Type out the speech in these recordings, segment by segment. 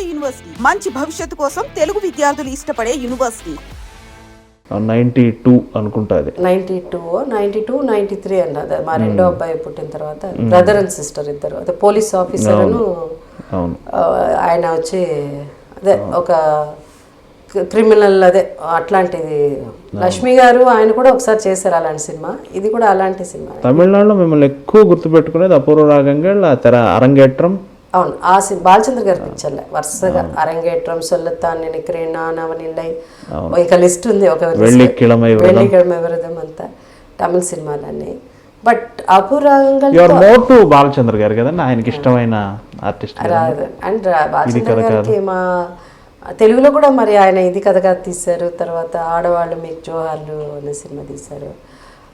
నాడు యూనివర్సిటీ. మంచి భవిష్యత్తు కోసం తెలుగు విద్యార్థులు ఇష్టపడే యూనివర్సిటీ. నైంటీ టూ అనుకుంటా అది. Ninety two ninety two ninety three అండి అదే మా రెండో అబ్బాయి పుట్టిన తర్వాత బ్రదర్ అండ్ సిస్టర్ ఇద్దరు. అదే పోలీస్ ఆఫీసర్ను అవును. ఆయన వచ్చి అదే ఒక క్రిమినల్ అదే అట్లాంటిది. లక్ష్మి గారు ఆయన కూడా ఒకసారి చేశారు అలాంటి సినిమా. ఇది కూడా అలాంటి సినిమా. తమిళనాడులో మిమ్మల్ని ఎక్కువ గుర్తుపెట్టుకునేది అపూర్వ రాగంగా తెర అరంగేట్రం. అవును ఆ సినిమా బాలచంద్ర గారి పిక్చర్లే వరుసగా అరంగేట్రం సొల్లతాన్ నిక్రేణ నవనిల్లై ఇంకా లిస్ట్ ఉంది ఒక వెళ్ళి కిళమై వెళ్ళి కిళమై విరదం అంతా. తమిళ సినిమాలన్నీ. బట్ టు బాలచంద్ర గారు కదండి ఆయనకి ఇష్టమైన ఆర్టిస్ట్ రాదు. అండ్ బాలచంద్ర గారికి మా తెలుగులో కూడా మరి ఆయన ఇది కథగా తీశారు. తర్వాత ఆడవాళ్ళు మీకు జోహార్లు అనే సినిమా తీశారు.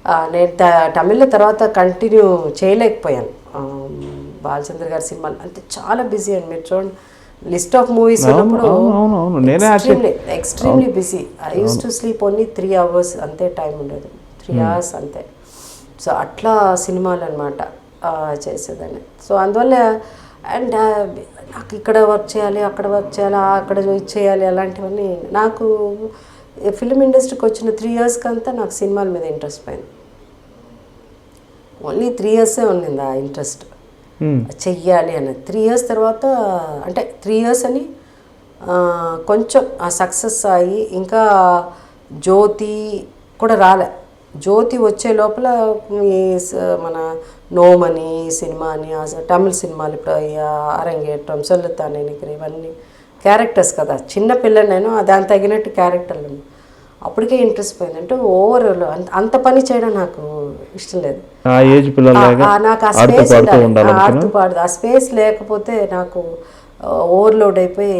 నేను త- తమిళ్ళో తర్వాత కంటిన్యూ చేయలేకపోయాను. బాలచంద్ర గారి సినిమాలు. అంటే చాలా బిజీ అండి. మీరు చూడండి list of movies extremely extremely busy. I used to sleep only three hours అంతే టైం ఉండేది. త్రీ అవర్స్ అంతే. సో అట్లా సినిమాలు అనమాట చేసేదాన్ని. సో అందువల్ల అండ్ నాకు ఇక్కడ వర్క్ చేయాలి అక్కడ వర్క్ చేయాలి అక్కడ చేయాలి అలాంటివన్నీ నాకు ఫిలిం ఇండస్ట్రీకి వచ్చిన త్రీ ఇయర్స్కి అంతా నాకు సినిమాల మీద ఇంట్రెస్ట్ పోయింది. ఓన్లీ త్రీ ఇయర్సే ఉండింది ఆ ఇంట్రెస్ట్ Hmm. చెయ్యాలి అనేది త్రీ ఇయర్స్ తర్వాత అంటే త్రీ ఇయర్స్ అని కొంచెం ఆ సక్సెస్ అయ్యి ఇంకా జ్యోతి కూడా రాలే. జ్యోతి వచ్చే లోపల ఈ మన నోమని సినిమా అని తమిళ సినిమాలు ఇప్పుడు ఈ అరంగేట్రం సొల్లుతానే ఇవన్నీ క్యారెక్టర్స్ కదా. చిన్న పిల్ల నేను దానికి తగినట్టు క్యారెక్టర్లు అప్పటికే ఇంట్రెస్ట్ పోయింది. అంటే ఓవర్ అంత పని చేయడం నాకు ఇష్టం లేదు. ఆ ఏజ్ నాకు ఆ స్పేస్ ఆడుతూ పాడుతూ ఆ స్పేస్ లేకపోతే నాకు ఓవర్లోడ్ అయిపోయి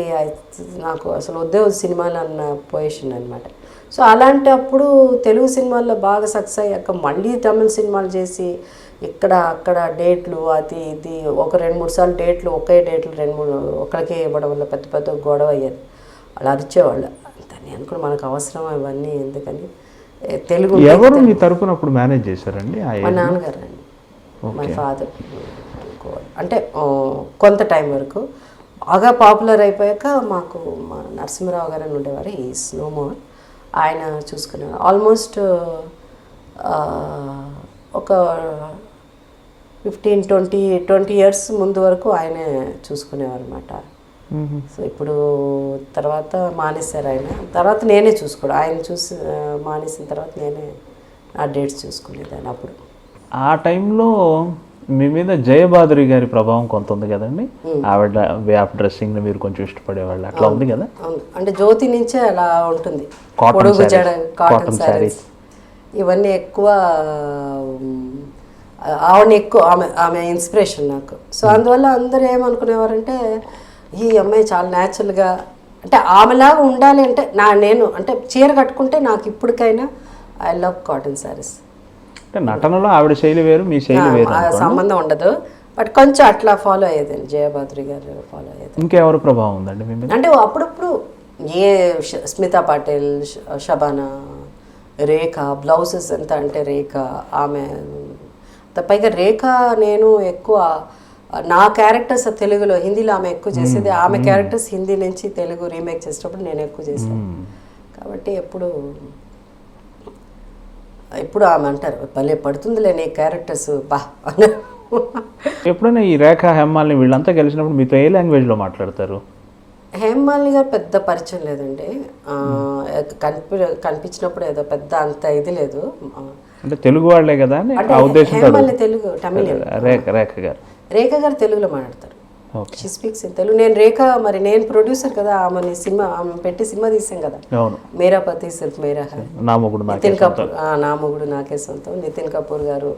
నాకు అసలు వద్దే సినిమాలు అన్న పొజిషన్ అనమాట సో అలాంటప్పుడు తెలుగు సినిమాల్లో బాగా సక్సెస్ అయ్యాక మళ్ళీ తమిళ సినిమాలు చేసి ఇక్కడ అక్కడ డేట్లు అది ఇది ఒక రెండు మూడు సార్లు డేట్లు ఒకే డేట్లు రెండు మూడు ఒకరికే ఇవ్వడం వల్ల పెద్ద పెద్ద గొడవ అయ్యేది. అలా అరిచేవాళ్ళు. నేను కూడా మనకు అవసరం ఇవన్నీ ఎందుకని? తెలుగు ఎవరు మీ తరపున అప్పుడు మేనేజ్ చేశారండి మా నాన్నగారు అండి మై ఫాదర్ అంటే కొంత టైం వరకు. బాగా పాపులర్ అయిపోయాక మాకు మా నరసింహరావు గారు అని ఉండేవారు. ఈ స్నో మోర్ ఆయన చూసుకునేవారు. ఆల్మోస్ట్ ఒక ఫిఫ్టీన్ ట్వంటీ ట్వంటీ ఇయర్స్ ముందు వరకు ఆయనే చూసుకునేవారు అనమాట సో ఇప్పుడు తర్వాత మానేశారు ఆయన. తర్వాత నేనే చూసుకోవడం ఆయన చూసి మానేసిన తర్వాత నేనే ఆ డేట్స్ చూసుకునేదాన్ని అప్పుడు. ఆ టైంలో మీ మీద జయబాదురి గారి ప్రభావం కొంత ఉంది కదండి? ఆవిడ వే ఆఫ్ డ్రెస్సింగ్ మీరు కొంచెం ఇష్టపడేవాళ్ళు అట్లా ఉంది కదా? అంటే జ్యోతి నుంచే అలా ఉంటుంది. పొడుగు. జడ కాటన్ శారీస్ ఇవన్నీ ఎక్కువ ఉమ్, ఆవిడని ఎక్కువ ఆమె ఆమె ఇన్స్పిరేషన్ నాకు. సో అందువల్ల అందరూ ఏమనుకునేవారంటే ఈ అమ్మాయి చాలా న్యాచురల్గా అంటే ఆమెలాగా ఉండాలి అంటే నా నేను అంటే చీర కట్టుకుంటే నాకు ఇప్పటికైనా ఐ లవ్ కాటన్ శారీస్ అంటే నటనలో ఆవిడ శైలి వేరు మీ శైలి వేరు సంబంధం ఉండదు. బట్ కొంచెం అట్లా ఫాలో అయ్యేదండి జయభద్రి గారు ఫాలో అయ్యేది ఇంకెవరు ప్రభావం ఉందండి అంటే అప్పుడప్పుడు ఏ స్మితా పాటిల్ షబానా రేఖ బ్లౌజెస్ ఎంత అంటే రేఖ ఆమె పైగా రేఖ నేను ఎక్కువ నా క్యారెక్టర్స్ తెలుగులో హిందీలో ఆమె ఎక్కువ చేసేది. ఆమె క్యారెక్టర్స్ హిందీ నుంచి తెలుగు రీమేక్ చేసేటప్పుడు నేను ఎక్కువ చేశాను కాబట్టి ఎప్పుడు ఎప్పుడు ఆమె అంటారు భలే పడుతుందిలే నీ క్యారెక్టర్స్ బా అన్నారు ఎప్పుడైనా ఈ రేఖ హెమ్మాల్ని వీళ్ళంతా కలిసినప్పుడు మీతో ఏ లాంగ్వేజ్లో మాట్లాడతారు? హేమాలిని గారు పెద్ద పరిచయం లేదండి. కనిపి కనిపించినప్పుడు ఏదో పెద్ద అంత ఇది లేదు. అంటే తెలుగు వాళ్ళే కదా అని అంటే ఆ ఉద్దేశంతో హేమాలి తెలుగు తమిళ. రేఖ రేఖ గారు. రేఖ గారు తెలుగులో మాట్లాడతారు. షీ స్పీక్స్ ఇన్ తెలుగు నేను రేఖ మరి నేను ప్రొడ్యూసర్ కదా ఆమెని సినిమా ఆమె పెట్టి సినిమా తీసాం కదా. మేరా పతి సిర్ఫ్ మేరా హై. నా మొగుడు నాకే నితిన్ కపూర్ ఆ, నా మొగుడు నాకే సొంతం. నితిన్ కపూర్ గారు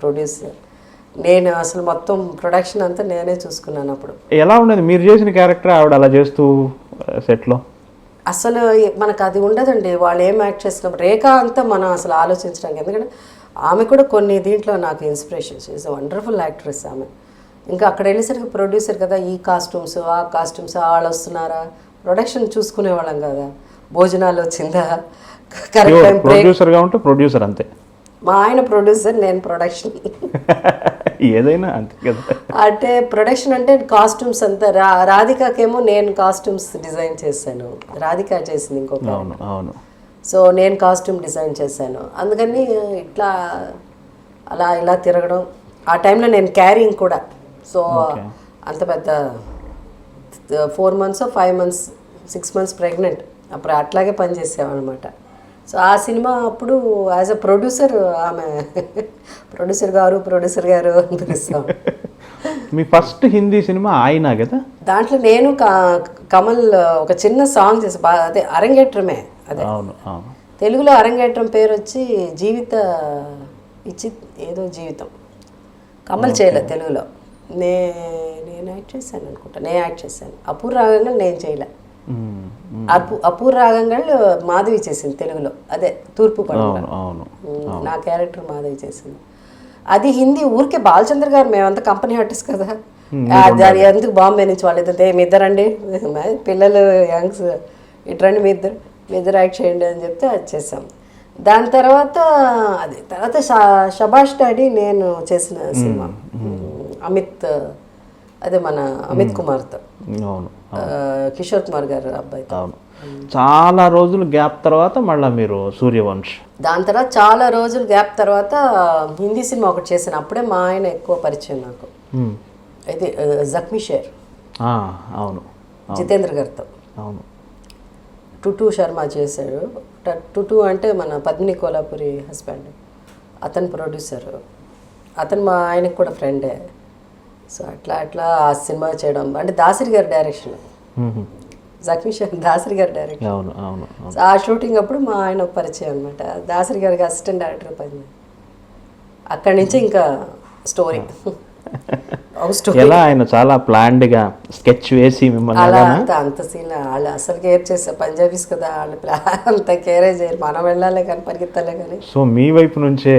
ప్రొడ్యూసర్ నేను అసలు మొత్తం ప్రొడక్షన్ అంతా నేనే చూసుకున్నాను అప్పుడు. ఎలా ఉండేది? మీరు చేసిన క్యారెక్టర్ ఆవిడ అలా చేస్తూ సెట్లో అసలు మనకు అది ఉండదండి. వాళ్ళు ఏం యాక్ట్ చేసినప్పుడు రేఖ అంతా మనం అసలు ఆలోచించడానికి. ఎందుకంటే ఆమె కూడా కొన్ని దీంట్లో నాకు ఇన్స్పిరేషన్ ఈజ్ వండర్ఫుల్ యాక్ట్రెస్ ఆమె. ఇంకా అక్కడ వెళ్ళేసరికి ప్రొడ్యూసర్ కదా ఈ కాస్ట్యూమ్స్ ఆ కాస్ట్యూమ్స్ వాళ్ళు వస్తున్నారా? ప్రొడక్షన్ చూసుకునే వాళ్ళం కదా. భోజనాలు వచ్చిందా? కరెక్ట్ టైం బ్రేక్ ప్రొడ్యూసర్గా ఉంటే ప్రొడ్యూసర్ అంతే. మా ఆయన ప్రొడ్యూసర్ నేను ప్రొడక్షన్ ఏదైనా అంతే కదా. అంటే ప్రొడక్షన్ అంటే కాస్ట్యూమ్స్ అంతా రా రాధికాకేమో నేను కాస్ట్యూమ్స్ డిజైన్ చేశాను. రాధిక చేసింది ఇంకొక అవును అవును. సో నేను కాస్ట్యూమ్ డిజైన్ చేశాను. అందుకని ఇట్లా అలా ఇలా తిరగడం ఆ టైంలో నేను క్యారింగ్ కూడా. సో అంత పెద్ద four months five months six months pregnant. అప్పుడు అట్లాగే పనిచేసామన్నమాట సో ఆ సినిమా అప్పుడు యాజ్ అ ప్రొడ్యూసర్ ఆమె ప్రొడ్యూసర్ గారు ప్రొడ్యూసర్ గారు అని పిలుస్తాం. మీ ఫస్ట్ హిందీ సినిమా ఆయన కదా? దాంట్లో నేను కమల్ ఒక చిన్న సాంగ్ చేసి అదే అరంగేట్రమే. అదే. అవును తెలుగులో అరంగేట్రం పేరు వచ్చి జీవిత ఇచ్చి ఏదో జీవితం. కమల్ చేయలే తెలుగులో. నే నేను యాక్ట్ చేశాను అనుకుంటా. నేను యాక్ట్ చేశాను. అపూర్ రాగంగా నేను చేయలే. అపు అపూర్ రాగంగా మాధవి చేసింది తెలుగులో. అదే తూర్పు అవును నా క్యారెక్టర్ మాధవి చేసింది. అది హిందీ ఊరికే బాలచంద్ర గారు మేమంతా కంపెనీ ఆర్టిస్ట్ కదా. అది ఎందుకు బాంబే నుంచి వాళ్ళు ఇద్దరు మీ ఇద్దరండి? పిల్లలు యంగ్స్ ఇట్రండి మీ ఇద్దరు మీ ఇద్దరు. యాక్ట్ చేయండి అని చెప్తే అది చేసాం దాని తర్వాత అది తర్వాత షబాష్ డాడీ నేను చేసిన సినిమా. అమిత్ అదే మన అమిత్ కుమార్తో. అవును కిషోర్ కుమార్ గారు అబ్బాయితో. అవును. చాలా రోజులు గ్యాప్ తర్వాత మళ్ళీ మీరు సూర్యవంశ్. దాని తర్వాత చాలా రోజులు గ్యాప్ తర్వాత హిందీ సినిమా ఒకటి చేశాను. అప్పుడే మా ఆయన ఎక్కువ పరిచయం నాకు. అయితే జఖ్మీ షేర్. అవును. జితేంద్ర గారితో. అవును. టుటు శర్మ చేశాడు టుటు అంటే మన పద్మిని కోలాపురి హస్బెండ్ అతను ప్రొడ్యూసర్ అతను మా ఆయనకు కూడా ఫ్రెండే సో అట్లా అట్లా ఆ సినిమా చేయడం. అంటే దాసరి గారి డైరెక్షన్. జఖ్మీ షేర్ దాసరి గారి డైరెక్షన్ అవును అవును ఆ షూటింగ్ అప్పుడు మా ఆయన పరిచయం అనమాట దాసరి గారికి అసిస్టెంట్ డైరెక్టర్ పని. అక్కడి నుంచి ఇంకా స్టోరీ ఎలా ఆయన చాలా planned గా స్కెచ్ వేసి మిమ్మల్ని అలా? అంత అంత సీన్ వాళ్ళు అసలు కేర్ చేస్తారు పంజాబీస్ కదా వాళ్ళు అంత కేరే చేయరు. మనం వెళ్ళాలి కానీ పరిగెత్తాలే కానీ. సో మీ వైపు నుంచే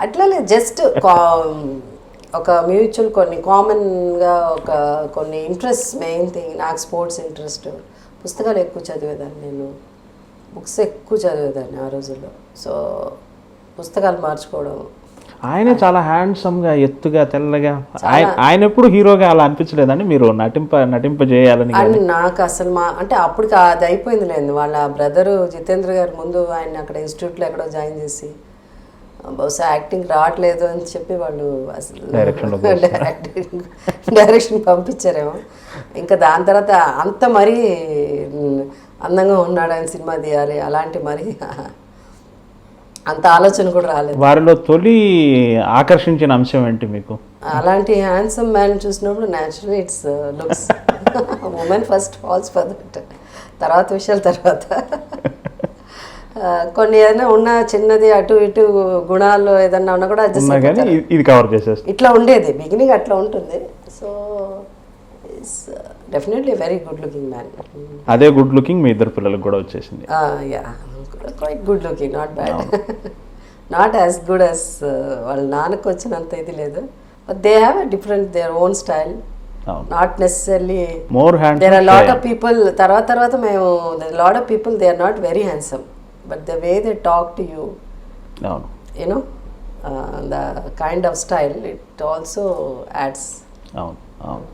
అట్లా లేదు జస్ట్ ఒక మ్యూచువల్ కొన్ని కామన్గా ఒక కొన్ని ఇంట్రెస్ట్ మెయిన్ థింగ్ నాకు స్పోర్ట్స్ ఇంట్రెస్ట్ పుస్తకాలు ఎక్కువ చదివేదాన్ని నేను. బుక్స్ ఎక్కువ చదివేదాన్ని ఆ రోజుల్లో. సో పుస్తకాలు మార్చుకోవడం ఆయనే చాలా హ్యాండ్సమ్గా ఎత్తుగా తెల్లగా. ఆయన ఎప్పుడు హీరోగా అలా అనిపించలేదండి మీరు నటింప నటింప చేయాలని నాకు అసలు మా అంటే అప్పటికి అది అయిపోయింది లేదు వాళ్ళ బ్రదరు జితేంద్ర గారు ముందు ఆయన అక్కడ ఇన్స్టిట్యూట్లో ఎక్కడో జాయిన్ చేసి బహుశా యాక్టింగ్ రావట్లేదు అని చెప్పి వాళ్ళు అసలు డైరెక్టింగ్ డైరెక్షన్ పంపించారేమో. ఇంకా దాని తర్వాత అంత మరీ అందంగా ఉన్నాడు ఆయన సినిమా తీయాలి అలాంటి మరి అంత ఆలోచన కూడా రాలేదు. వారిలో తొలి ఆకర్షించిన అంశం ఏంటి మీకు? అలాంటి హ్యాండ్సమ్ మ్యాన్ చూసినప్పుడు natural it's looks women first falls for that తర్వాత విషయాల తర్వాత. కొన్ని ఏదైనా ఉన్న చిన్నది అటు ఇటు గుణాలు ఏదన్నా ఉన్నా కూడా అడ్జస్ట్ ఇది- కవర్ ఇట్లా ఉండేది. బిగినింగ్ అట్లా ఉంటుంది. So definitely very good looking man అదే గుడ్ లుకింగ్ మీ ఇద్దరు పిల్లలకు కూడా వచ్చేసింది. Yeah quite good looking not bad not as good as వాళ్ళ నాన్నకు వచ్చినంత ఇది లేదు. But they have a different their own style not necessarily more hand there are lot of people తర్వాత తర్వాత మేము lot of people they are not very handsome but the way they talk to you you know the kind of style it also adds అవును అవును